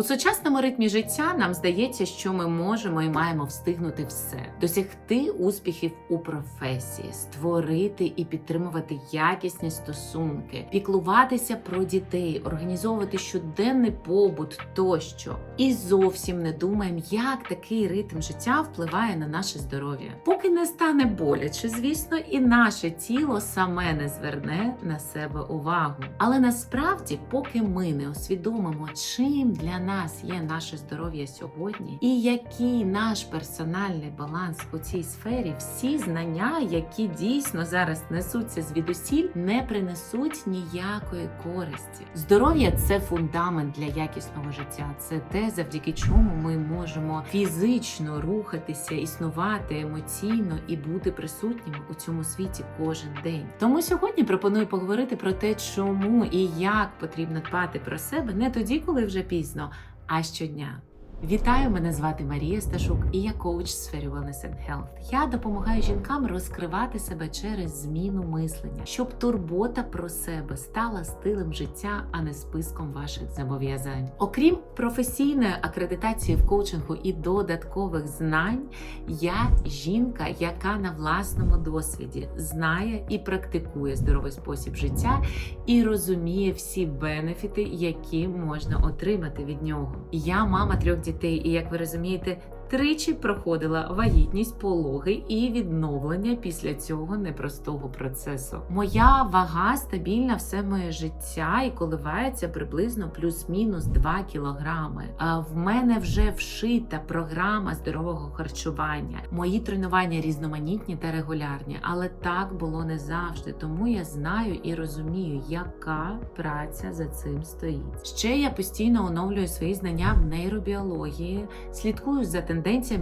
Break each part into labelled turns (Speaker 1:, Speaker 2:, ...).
Speaker 1: У сучасному ритмі життя нам здається, що ми можемо і маємо встигнути все, досягти успіхів у професії, створити і підтримувати якісні стосунки, піклуватися про дітей, організовувати щоденний побут тощо. І зовсім не думаємо, як такий ритм життя впливає на наше здоров'я. Поки не стане боляче, звісно, і наше тіло саме не зверне на себе увагу. Але насправді, поки ми не усвідомимо, чим для нас є наше здоров'я сьогодні, і який наш персональний баланс у цій сфері, всі знання, які дійсно зараз несуться звідусіль, не принесуть ніякої користі. Здоров'я це фундамент для якісного життя. Це те, завдяки чому ми можемо фізично рухатися, існувати емоційно і бути присутніми у цьому світі кожен день. Тому сьогодні пропоную поговорити про те, чому і як потрібно дбати про себе не тоді, коли вже пізно, а щодня. Вітаю, мене звати Марія Сташук, і я коуч в сфері Wellness and Health. Я допомагаю жінкам розкривати себе через зміну мислення, щоб турбота про себе стала стилем життя, а не списком ваших зобов'язань. Окрім професійної акредитації в коучингу і додаткових знань, я жінка, яка на власному досвіді знає і практикує здоровий спосіб життя і розуміє всі бенефіти, які можна отримати від нього. Я мама трьох дітей, і як ви розумієте, тричі проходила вагітність, пологи і відновлення після цього непростого процесу. Моя вага стабільна все моє життя і коливається приблизно плюс-мінус 2 кілограми. В мене вже вшита програма здорового харчування. Мої тренування різноманітні та регулярні, але так було не завжди. Тому я знаю і розумію, яка праця за цим стоїть. Ще я постійно оновлюю свої знання в нейробіології, слідкую за тенденціями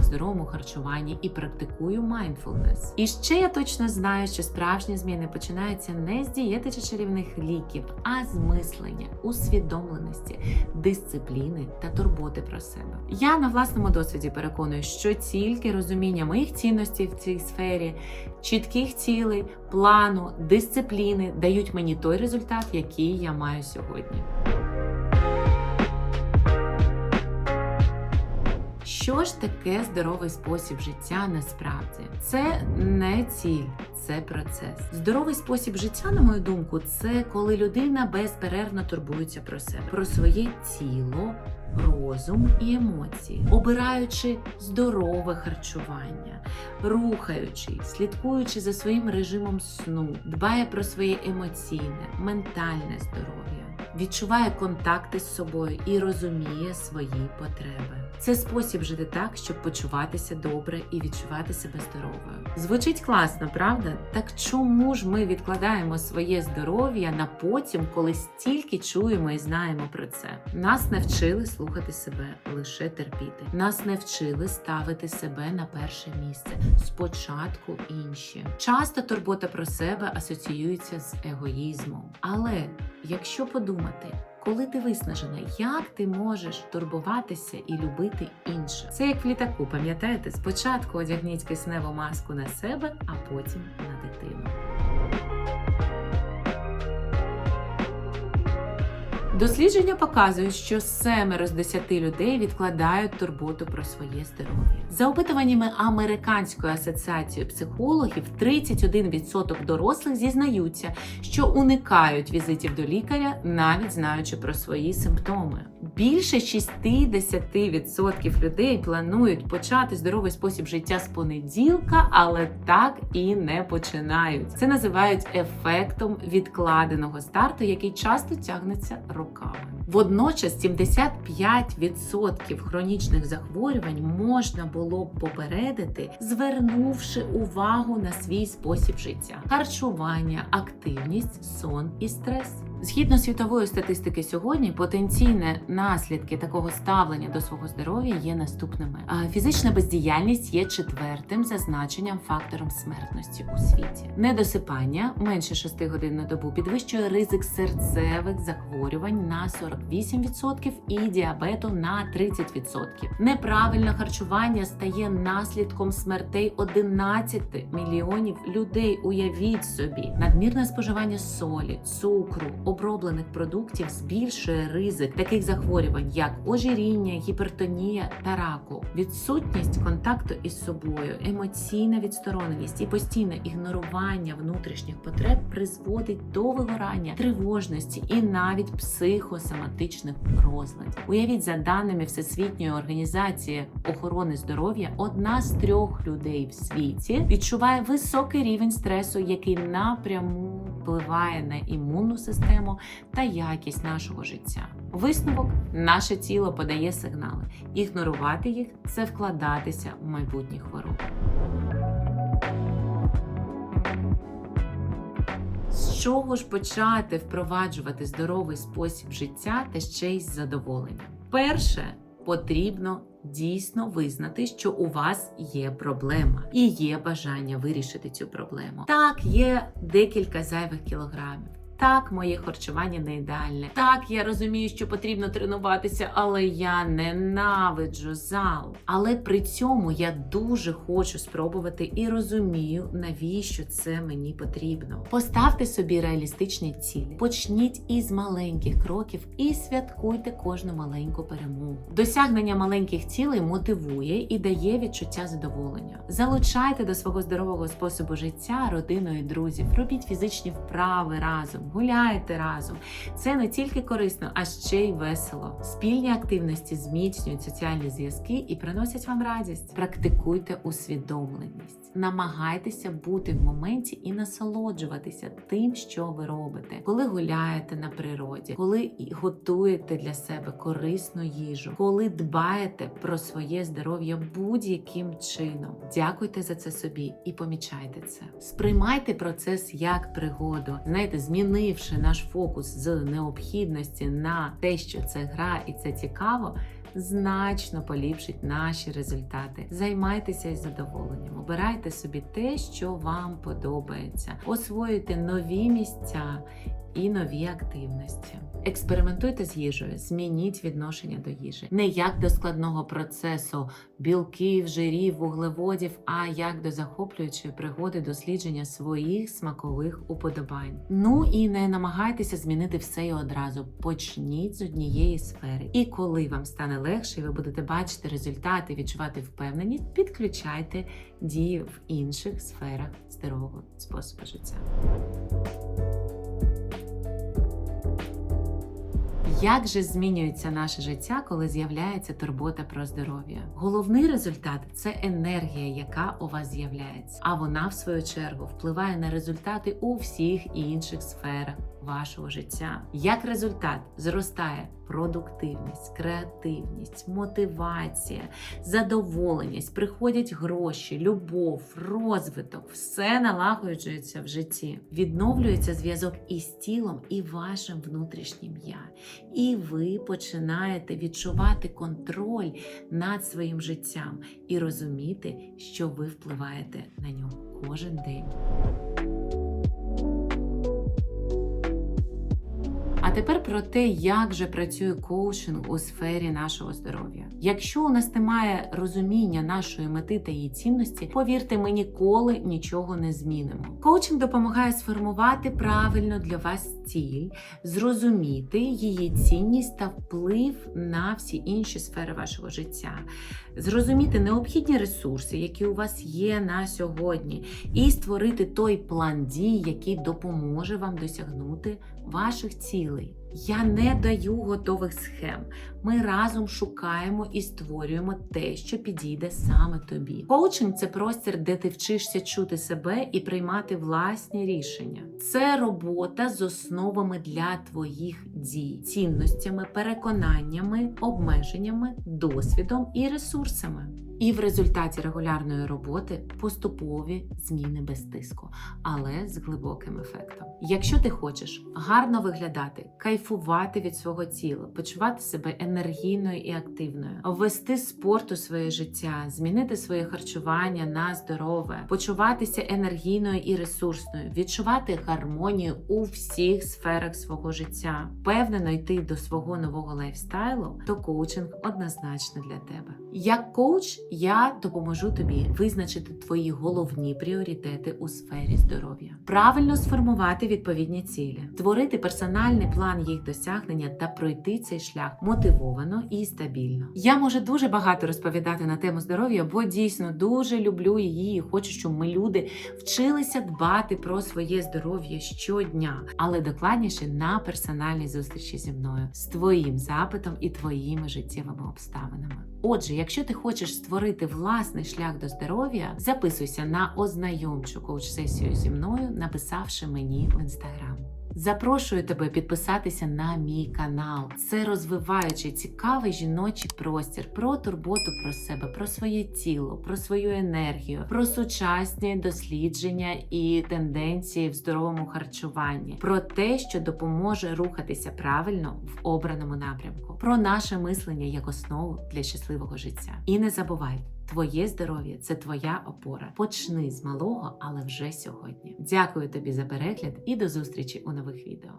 Speaker 1: в здоровому харчуванні і практикую mindfulness. І ще я точно знаю, що справжні зміни починаються не з дієти чи чарівних ліків, а з мислення, усвідомленості, дисципліни та турботи про себе. Я на власному досвіді переконую, що тільки розуміння моїх цінностей в цій сфері, чітких цілей, плану, дисципліни дають мені той результат, який я маю сьогодні. Що ж таке здоровий спосіб життя насправді? Це не ціль, це процес. Здоровий спосіб життя, на мою думку, це коли людина безперервно турбується про себе, про своє тіло, розум і емоції, обираючи здорове харчування, рухаючи, слідкуючи за своїм режимом сну, дбає про своє емоційне, ментальне здоров'я, відчуває контакти з собою і розуміє свої потреби. Це спосіб жити так, щоб почуватися добре і відчувати себе здоровою. Звучить класно, правда? Так чому ж ми відкладаємо своє здоров'я на потім, коли стільки чуємо і знаємо про це? Нас не вчили слухати себе, лише терпіти. Нас не вчили ставити себе на перше місце. Спочатку інші. Часто турбота про себе асоціюється з егоїзмом. Але якщо подумати, коли ти виснажена, як ти можеш турбуватися і любити інших? Це як в літаку, пам'ятаєте? Спочатку одягніть кисневу маску на себе, а потім на дитину. Дослідження показують, що семеро з 10 людей відкладають турботу про своє здоров'я. За опитуваннями Американської асоціації психологів, 31% дорослих зізнаються, що уникають візитів до лікаря, навіть знаючи про свої симптоми. Більше 60% людей планують почати здоровий спосіб життя з понеділка, але так і не починають. Це називають ефектом відкладеного старту, який часто тягнеться роками. Водночас 75% хронічних захворювань можна було б попередити, звернувши увагу на свій спосіб життя: харчування, активність, сон і стрес. Згідно світової статистики сьогодні, потенційні наслідки такого ставлення до свого здоров'я є наступними: фізична бездіяльність є четвертим за значенням фактором смертності у світі. Недосипання менше 6 годин на добу підвищує ризик серцевих захворювань на 48% і діабету на 30%. Неправильне харчування стає наслідком смертей 11 мільйонів людей. Уявіть собі, надмірне споживання солі, цукру, оброблених продуктів збільшує ризик таких захворювань, як ожиріння, гіпертонія та раку, відсутність контакту із собою, емоційна відстороненість і постійне ігнорування внутрішніх потреб призводить до вигорання, тривожності і навіть психосоматичних розладів. Уявіть, за даними Всесвітньої організації охорони здоров'я, одна з трьох людей в світі відчуває високий рівень стресу, який напряму впливає на імунну систему та якість нашого життя. Висновок наше тіло подає сигнали. Ігнорувати їх це вкладатися в майбутні хвороби. Чого ж почати впроваджувати здоровий спосіб життя та ще й з задоволенням? Перше, потрібно дійсно визнати, що у вас є проблема і є бажання вирішити цю проблему. Так, є декілька зайвих кілограмів. Так, моє харчування не ідеальне. Так, я розумію, що потрібно тренуватися, але я ненавиджу зал. Але при цьому я дуже хочу спробувати і розумію, навіщо це мені потрібно. Поставте собі реалістичні цілі. Почніть із маленьких кроків і святкуйте кожну маленьку перемогу. Досягнення маленьких цілей мотивує і дає відчуття задоволення. Залучайте до свого здорового способу життя родину і друзів. Робіть фізичні вправи разом гуляйте разом. Це не тільки корисно, а ще й весело. Спільні активності зміцнюють соціальні зв'язки і приносять вам радість. Практикуйте усвідомленість. Намагайтеся бути в моменті і насолоджуватися тим, що ви робите, коли гуляєте на природі, коли готуєте для себе корисну їжу, коли дбаєте про своє здоров'я будь-яким чином. Дякуйте за це собі і помічайте це. Сприймайте процес як пригоду. Знаєте, змінивши наш фокус з необхідності на те, що це гра і це цікаво. Значно поліпшить наші результати. Займайтеся із задоволенням, обирайте собі те, що вам подобається, освоюйте нові місця і нові активності. Експериментуйте з їжею, змініть відношення до їжі. Не як до складного процесу білків, жирів, вуглеводів, а як до захоплюючої пригоди дослідження своїх смакових уподобань. Ну і не намагайтеся змінити все і одразу. Почніть з однієї сфери. І коли вам стане легше, ви будете бачити результати, відчувати впевненість, підключайте дії в інших сферах здорового способу життя. Як же змінюється наше життя, коли з'являється турбота про здоров'я? Головний результат це енергія, яка у вас з'являється, а вона, в свою чергу, впливає на результати у всіх інших сферах вашого життя. Як результат зростає продуктивність, креативність, мотивація, задоволеність, приходять гроші, любов, розвиток, все налагоджується в житті. Відновлюється зв'язок із тілом і вашим внутрішнім я. І ви починаєте відчувати контроль над своїм життям і розуміти, що ви впливаєте на нього кожен день. А тепер про те, як же працює коучинг у сфері нашого здоров'я. Якщо у нас немає розуміння нашої мети та її цінності, повірте, ми ніколи нічого не змінимо. Коучинг допомагає сформувати правильно для вас ціль, зрозуміти її цінність та вплив на всі інші сфери вашого життя, зрозуміти необхідні ресурси, які у вас є на сьогодні, і створити той план дій, який допоможе вам досягнути ваших цілей. slowly Я не даю готових схем. Ми разом шукаємо і створюємо те, що підійде саме тобі. Коучинг це простір, де ти вчишся чути себе і приймати власні рішення. Це робота з основами для твоїх дій, цінностями, переконаннями, обмеженнями, досвідом і ресурсами. І в результаті регулярної роботи поступові зміни без тиску, але з глибоким ефектом. Якщо ти хочеш гарно виглядати, кайфувати, кайфувати від свого тіла, почувати себе енергійною і активною, ввести спорт у своє життя, змінити своє харчування на здорове, почуватися енергійною і ресурсною, відчувати гармонію у всіх сферах свого життя, впевнено йти до свого нового лайфстайлу, то коучинг однозначно для тебе. Як коуч, я допоможу тобі визначити твої головні пріоритети у сфері здоров'я, правильно сформувати відповідні цілі, створити персональний план їх досягнення та пройти цей шлях мотивовано і стабільно. Я можу дуже багато розповідати на тему здоров'я, бо дійсно дуже люблю її і хочу, щоб ми люди вчилися дбати про своє здоров'я щодня, але докладніше на персональній зустрічі зі мною з твоїм запитом і твоїми життєвими обставинами. Отже, якщо ти хочеш створити власний шлях до здоров'я, записуйся на ознайомчу коуч-сесію зі мною, написавши мені в інстаграм. Запрошую тебе підписатися на мій канал. Це розвиваючий цікавий жіночий простір про турботу про себе, про своє тіло, про свою енергію, про сучасні дослідження і тенденції в здоровому харчуванні, про те, що допоможе рухатися правильно в обраному напрямку, про наше мислення як основу для щасливого життя. І не забувай. Твоє здоров'я це твоя опора. Почни з малого, але вже сьогодні. Дякую тобі за перегляд і до зустрічі у нових відео.